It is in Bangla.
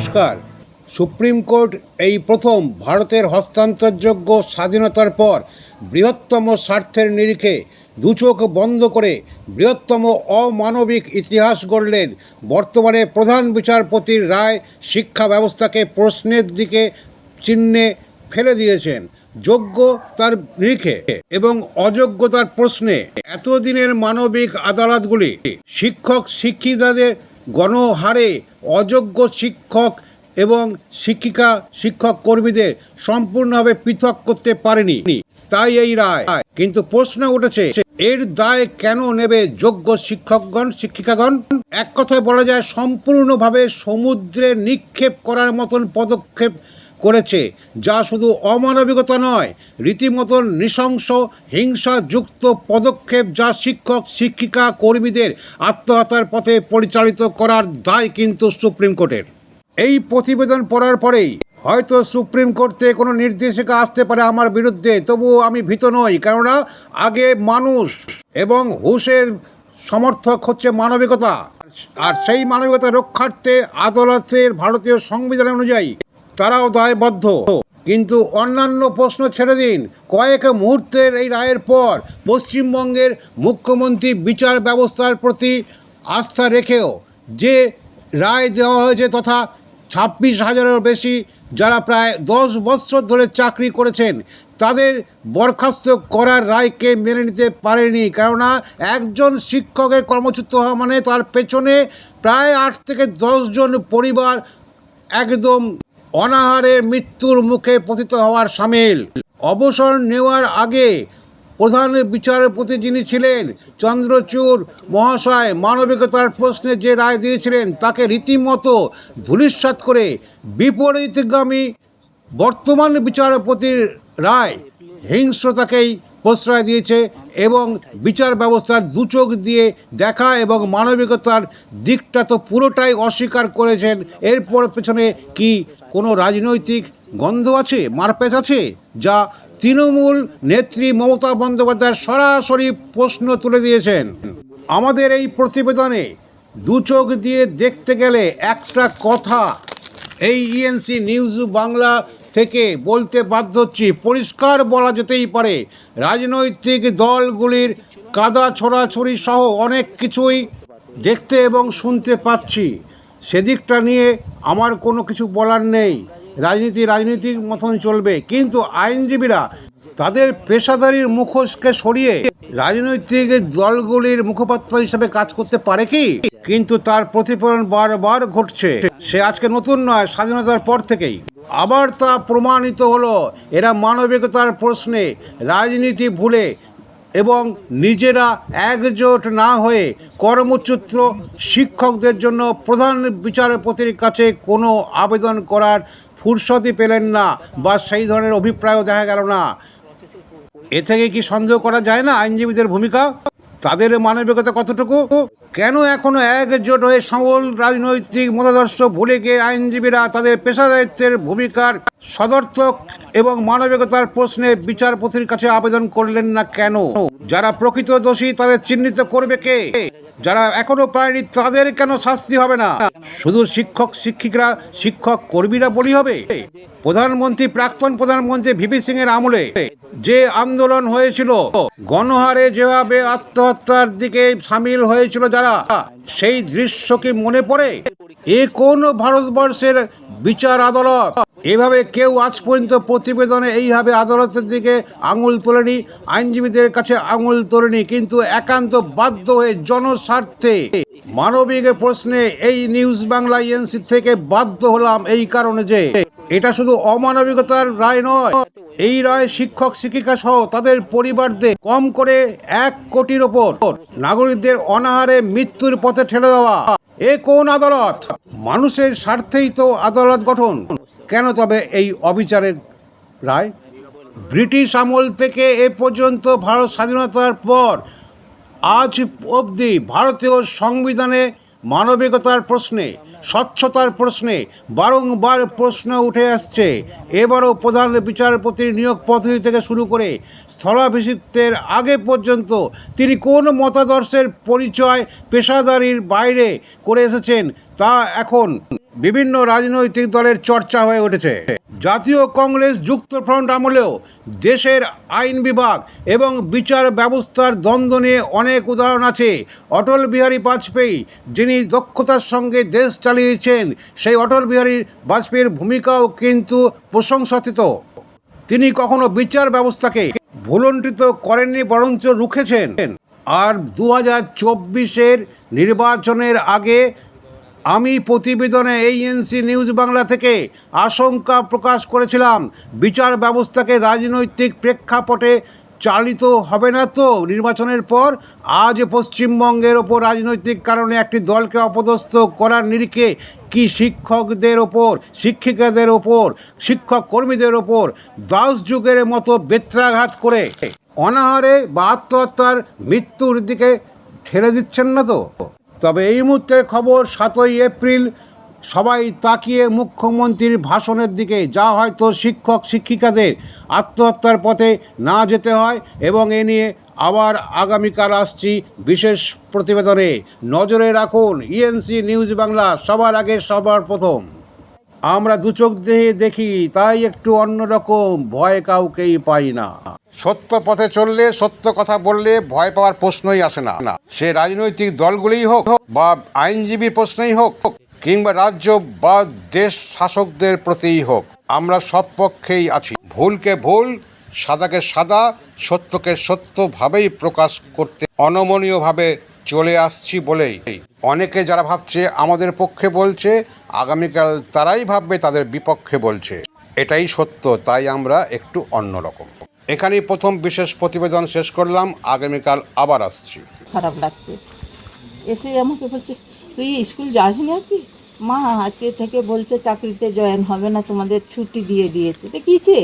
নমস্কার। সুপ্রিম কোর্ট এই প্রথম ভারতের হস্তান্তরযোগ্য স্বাধীনতার পর বৃহত্তম স্বার্থের নিরিখে দুচোখ বন্ধ করে বৃহত্তম অমানবিক ইতিহাস গড়লেন বর্তমানে প্রধান বিচারপতির রায় শিক্ষা ব্যবস্থাকে প্রশ্নের দিকে চিহ্নে ফেলে দিয়েছেন। যোগ্য তার নিরিখে এবং অযোগ্যতার প্রশ্নে এতদিনের মানবিক আদালতগুলি শিক্ষক শিক্ষিকাদের গণহারে অযোগ্য শিক্ষক এবং শিক্ষিকা শিক্ষক কর্মীদের সম্পূর্ণভাবে পৃথক করতে পারেনি। তাই এই রায়। কিন্তু প্রশ্ন উঠেছে, এর দায় কেন নেবে যোগ্য শিক্ষকগণ, শিক্ষিকাগণ? এক কথায় বলা যায়, সম্পূর্ণভাবে সমুদ্রে নিক্ষেপ করার মতন পদক্ষেপ করেছে, যা শুধু অমানবিকতা নয়, রীতিমতো নৃশংস, হিংসাযুক্ত পদক্ষেপ যা শিক্ষক, শিক্ষিকা, কর্মীদের আত্মহত্যার পথে পরিচালিত করার দায় কিন্তু সুপ্রিম কোর্টের। এই প্রতিবেদন পড়ার পরেই, হয়তো সুপ্রিম কোর্ট কোনো নির্দেশিকা আসতে পারে আমার বিরুদ্ধে তবুও আমি ভীত নই, কেননা আগে মানুষ এবং হুশের সমর্থক হচ্ছে মানবিকতা। আর সেই মানবিকতা রক্ষার্থে আদালতের ভারতীয় সংবিধান অনুযায়ী তারাও দায়বদ্ধ। কিন্তু অন্যান্য প্রশ্ন ছেড়ে দিন। কয়েক মুহূর্তের এই রায়ের পর পশ্চিমবঙ্গের মুখ্যমন্ত্রী বিচার ব্যবস্থার প্রতি আস্থা রেখেও যে রায় দেওয়া হয়েছে তথা ছাব্বিশ হাজারেরও বেশি যারা প্রায় দশ বৎসর ধরে চাকরি করেছেন, তাদের বরখাস্ত করার রায়কে মেনে নিতে পারেনি। কেননা একজন শিক্ষকের কর্মচ্যুত হওয়া মানে তার পেছনে প্রায় আট থেকে দশজন পরিবার একদম অনাহারে মৃত্যুর মুখে পতিত হওয়ার সামিল। অবসর নেওয়ার আগে প্রধান বিচারপতি যিনি ছিলেন, চন্দ্রচূড় মহাশয় মানবিকতার প্রশ্নে যে রায় দিয়েছিলেন, তাকে রীতিমতো ধূলিসাৎ করে বিপরীতগামী বর্তমান বিচারপতির রায়, হিংস্রতাকেই প্রশ্রয় দিয়েছে এবং বিচার ব্যবস্থার দুচোখ দিয়ে দেখা এবং মানবিকতার দিকটা তো পুরোটাই অস্বীকার করেছেন। এরপর পেছনে কি কোনো রাজনৈতিক গন্ধ আছে মারপেচ আছে? যা তৃণমূল নেত্রী মমতা বন্দ্যোপাধ্যায় সরাসরি প্রশ্ন তুলে দিয়েছেন। আমাদের এই প্রতিবেদনে দুচোখ দিয়ে দেখতে গেলে একটা কথা। এই ইএনসি নিউজ বাংলা থেকে বলতে বাধ্য হচ্ছি, পরিষ্কার বলা যেতেই পারে, রাজনৈতিক দলগুলির কাদা ছোড়াছড়ি সহ অনেক কিছুই দেখতে এবং শুনতে পাচ্ছি। সেদিকটা নিয়ে আমার কোনো কিছু বলার নেই। রাজনীতি রাজনীতির মতন চলবে। কিন্তু আইনজীবীরা তাদের পেশাদারির মুখোশকে সরিয়ে রাজনৈতিক দলগুলির মুখপাত্র হিসেবে কাজ করতে পারে কি? কিন্তু তার প্রতিফলন বারবার ঘটছে। সে আজকে নতুন নয়, স্বাধীনতার পর থেকেই। আবার তা প্রমাণিত হলো এরা মানবিকতার প্রশ্নে রাজনীতি ভুলে এবং নিজেরা একজোট না হয়ে কর্মচ্যুত শিক্ষকদের জন্য প্রধান বিচারপতির কাছে কোনো আবেদন করার ফুরসতি পেলেন না বা সেই ধরনের অভিপ্রায়ও দেখা গেল না। এ থেকে কি সন্দেহ করা যায় না, আইনজীবীদের ভূমিকা? তাদের মানবিকতা কতটুকু? কেন এখনও একজোট হয়ে সমল রাজনৈতিক মতাদর্শ ভুলে গিয়ে আইনজীবীরা তাদের পেশাদারিত্বের ভূমিকার সদর্থক এবং মানবিকতার প্রশ্নে বিচারপতির কাছে আবেদন করলেন না কেন? যারা প্রকৃত দোষী, তাদের চিহ্নিত করবে কে? যারা এখনও পায়নি, তাদের কেন শাস্তি হবে না? শুধু শিক্ষক শিক্ষিকরা শিক্ষক কর্মীরা বলি হবে? প্রধানমন্ত্রী, প্রাক্তন প্রধানমন্ত্রী ভিপি সিং এর আমলে যে আন্দোলন হয়েছিল, গণহারে যেভাবে আত্মহত্যার দিকে সামিল হয়েছিল যারা, সেই দৃশ্য কি মনে পড়ে? এ কোন ভারতবর্ষের বিচার আদালত? এভাবে কেউ আজ পর্যন্ত প্রতিবেদনে এইভাবে আদালতের দিকে আঙুল তোলেনি, আইনজীবীদের কাছে আঙুল তোলেনি, কিন্তু একান্ত বাধ্য হয়ে জনস্বার্থে মানবিক প্রশ্নে এই নিউজ বাংলা এনসি থেকে বাধ্য হলাম এই কারণে যে এটা শুধু অমানবিকতার রায় নয়, এই রায় শিক্ষক, শিক্ষিকা সহ তাদের পরিবারদের কম করে এক কোটির ওপর নাগরিকদের অনাহারে মৃত্যুর পথে ঠেলে দেওয়া। এ কোন আদালত? মানুষের স্বার্থেই তো আদালত গঠন। কেন তবে এই অবিচারের রায়? ব্রিটিশ আমল থেকে এ পর্যন্ত ভারত স্বাধীনতার পর আজ অবধি ভারতীয় সংবিধানে মানবিকতার প্রশ্নে স্বচ্ছতার প্রশ্নে বারংবার প্রশ্ন উঠে আসছে। এবারও প্রধান বিচারপতির নিয়োগ পদ্ধতি থেকে শুরু করে স্থলাভিষিক্তের আগে পর্যন্ত তিনি কোন মতাদর্শের পরিচয় পেশাদারির বাইরে করে এসেছেন তা এখন বিভিন্ন রাজনৈতিক দলের চর্চা হয়ে উঠেছে। জাতীয় কংগ্রেস যুক্তফ্রন্ট আমলেও দেশের আইন বিভাগ এবং বিচার ব্যবস্থার দ্বন্দ্ব নিয়ে অনেক উদাহরণ আছে। অটল বিহারী বাজপেয়ী, যিনি দক্ষতার সঙ্গে দেশ চালিয়েছেন। সেই অটল বিহারী বাজপেয়ীর ভূমিকাও কিন্তু প্রশংসাতীত। তিনি কখনো বিচার ব্যবস্থাকে ভুলণ্ঠিত করেননি, বরঞ্চ রুখেছেন। আর দু হাজার চব্বিশের নির্বাচনের আগে আমি প্রতিবেদনে এইএনসি নিউজ বাংলা থেকে আশঙ্কা প্রকাশ করেছিলাম, বিচার ব্যবস্থাকে রাজনৈতিক প্রেক্ষাপটে চালিত হবে না তো। নির্বাচনের পর আজ পশ্চিমবঙ্গের ওপর রাজনৈতিক কারণে একটি দলকে অপদস্থ করার নিরিখে কি শিক্ষকদের ওপর, শিক্ষিকাদের ওপর, শিক্ষক কর্মীদের ওপর দাস যুগের মতো বেত্রাঘাত করে? অনাহারে বা আত্মহত্যার মৃত্যুর দিকে ঠেলে দিচ্ছেন না তো? তবে এই মুহূর্তের খবর সাতই এপ্রিল সবাই তাকিয়ে মুখ্যমন্ত্রীর ভাষণের দিকে, যা হয়তো শিক্ষক শিক্ষিকাদের আত্মহত্যার পথে না যেতে হয় এবং এ নিয়ে আবার আগামীকাল আসছি বিশেষ প্রতিবেদনে। নজরে রাখুন ইএনসি নিউজ বাংলা সবার আগে সবার প্রথম। আমরা দু চোখ দিয়ে দেখি, তাই একটু অন্যরকম, ভয় কাউকেই পাই না। সত্য পথে চললে, সত্য কথা বললে ভয় পাওয়ার প্রশ্নই আসে না। না সে রাজনৈতিক দলগুলিই হোক বা আইনজীবীর প্রশ্নই হোক কিংবা রাজ্য বা দেশ শাসকদের প্রতিই হোক, আমরা সব পক্ষেই আছি। ভুলকে ভুল, সাদাকে সাদা, সত্যকে সত্যভাবেই প্রকাশ করতে অনমনীয়ভাবে চলে আসছি বলেই। অনেকে যারা ভাবছে আমাদের পক্ষে বলছে, আগামীকাল তারাই ভাববে তাদের বিপক্ষে বলছে। এটাই সত্য, তাই আমরা একটু অন্যরকম। এখানেই প্রথম বিশেষ প্রতিবেদন শেষ করলাম, আগামীকাল আবার আসছি। খারাপ লাগছে। এসে আমাকে বলছে, তুই স্কুল যাসনি আজকে মা আজকে থেকে বলছে চাকরিতে জয়েন হবে না তোমাদের ছুটি দিয়ে দিয়েছে। তো কিসে?